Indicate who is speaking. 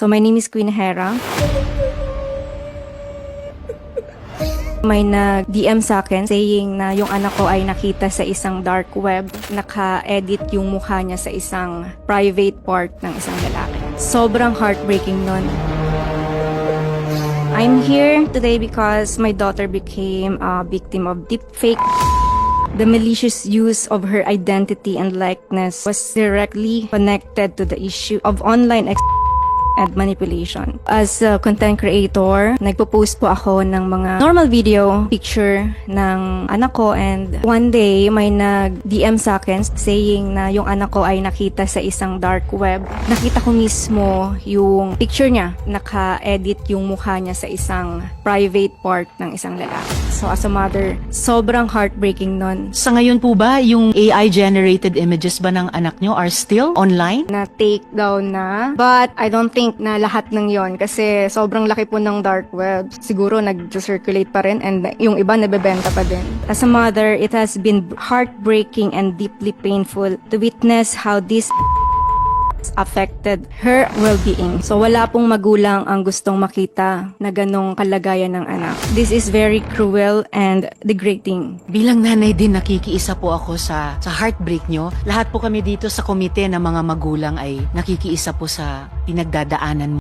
Speaker 1: So my name is Queen Hera. May nag-DM sa akin saying na yung anak ko ay nakita sa isang dark web. Naka-edit yung mukha niya sa isang private part ng isang lalaki. Sobrang heartbreaking nun. I'm here today because my daughter became a victim of deepfake. The malicious use of her identity and likeness was directly connected to the issue of online and manipulation. As a content creator, nagpo-post po ako ng mga normal video picture ng anak ko and one day may nag-DM sa akin saying na yung anak ko ay nakita sa isang dark web. Nakita ko mismo yung picture niya, naka-edit yung mukha niya sa isang private part ng isang lalaki. So as a mother, sobrang heartbreaking nun
Speaker 2: Sa ngayon po ba, yung AI-generated images ba ng anak nyo are still online?
Speaker 1: na take down na. But I don't think na lahat ng yon kasi sobrang laki po ng dark web. Siguro nag-circulate pa rin and yung iba nabebenta pa din. As a mother, it has been heartbreaking and deeply painful to witness how this affected her well-being. So wala pong magulang ang gustong makita na ganong kalagayan ng anak. This is very cruel and degrading.
Speaker 2: Bilang nanay din nakikiisa po ako sa sa heartbreak nyo. Lahat po kami dito sa komite ng mga magulang ay nakikiisa po sa pinagdadaanan mo.